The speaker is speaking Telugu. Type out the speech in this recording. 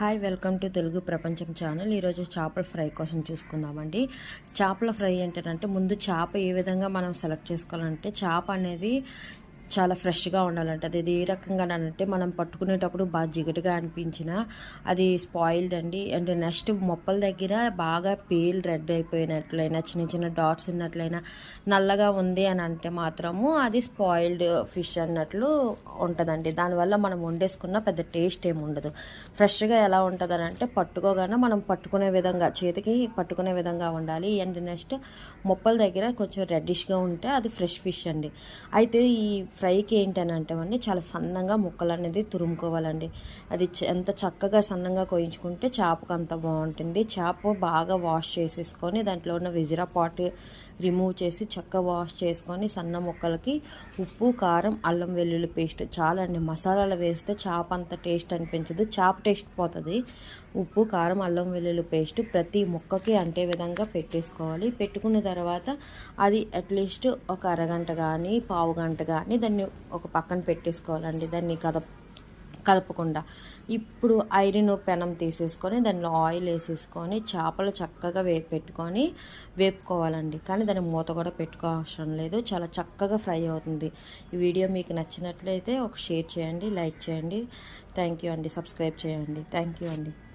హాయ్ వెల్కమ్ టు తెలుగు ప్రపంచం ఛానల్ ఈరోజు చేపల ఫ్రై కోసం చూసుకుందామండి. చేపల ఫ్రై ఏంటంటే ముందు చేప ఏ విధంగా మనం సెలెక్ట్ చేసుకోవాలంటే చేప అనేది చాలా ఫ్రెష్గా ఉండాలంట. అది ఏ రకంగానంటే మనం పట్టుకునేటప్పుడు బాగా జిగటగా అనిపించిన అది స్పాయిల్డ్ అండి. అండ్ నెక్స్ట్ మొప్పల దగ్గర బాగా పేల్ రెడ్ అయిపోయినట్లయినా చిన్న చిన్న డాట్స్ ఉన్నట్లయినా నల్లగా ఉంది అని అంటే మాత్రము అది స్పాయిల్డ్ ఫిష్ అన్నట్లు ఉంటుందండి. దానివల్ల మనం వండేసుకున్న పెద్ద టేస్ట్ ఏమి ఉండదు. ఫ్రెష్గా ఎలా ఉంటుంది అని అంటే పట్టుకోగానే మనం పట్టుకునే విధంగా చేతికి పట్టుకునే విధంగా ఉండాలి. అండ్ నెక్స్ట్ మొప్పల దగ్గర కొంచెం రెడ్డిష్గా ఉంటే అది ఫ్రెష్ ఫిష్ అండి. అయితే ఈ ఫ్రైకి ఏంటని అంటే చాలా సన్నంగా ముక్కలు అనేది తురుముకోవాలండి. అది చ- ఎంత చక్కగా సన్నంగా కోయించుకుంటే చేపకు అంత బాగుంటుంది. చేప బాగా వాష్ చేసేసుకొని దాంట్లో ఉన్న విజిరా పాట్ రిమూవ్ చేసి చక్కగా వాష్ చేసుకొని సన్న ముక్కలకి ఉప్పు కారం అల్లం వెల్లుల్లి పేస్ట్ చాలా అండి మసాలాలు వేస్తే చేప అంత టేస్ట్ అనిపించదు. చేప టేస్ట్ పోతుంది. ఉప్పు కారం అల్లం వెల్లుల్లి పేస్ట్ ప్రతి ముక్కకి అంటే విధంగా పెట్టేసుకోవాలి. పెట్టుకున్న తర్వాత అది అట్లీస్ట్ ఒక అరగంట కానీ పావు గంట కానీ దాన్ని ఒక పక్కన పెట్టేసుకోవాలండి. దాన్ని కదప కలపకుండా ఇప్పుడు ఐరన్ పెనం తీసేసుకొని దానిలో ఆయిల్ వేసేసుకొని చేపలు చక్కగా వే పెట్టుకొని వేపుకోవాలండి. కానీ దాని మూత కూడా పెట్టుకోవసరం లేదు. చాలా చక్కగా ఫ్రై అవుతుంది. ఈ వీడియో మీకు నచ్చినట్లయితే ఒక షేర్ చేయండి లైక్ చేయండి. థ్యాంక్ యూ అండి. సబ్స్క్రైబ్ చేయండి. థ్యాంక్ యూ అండి.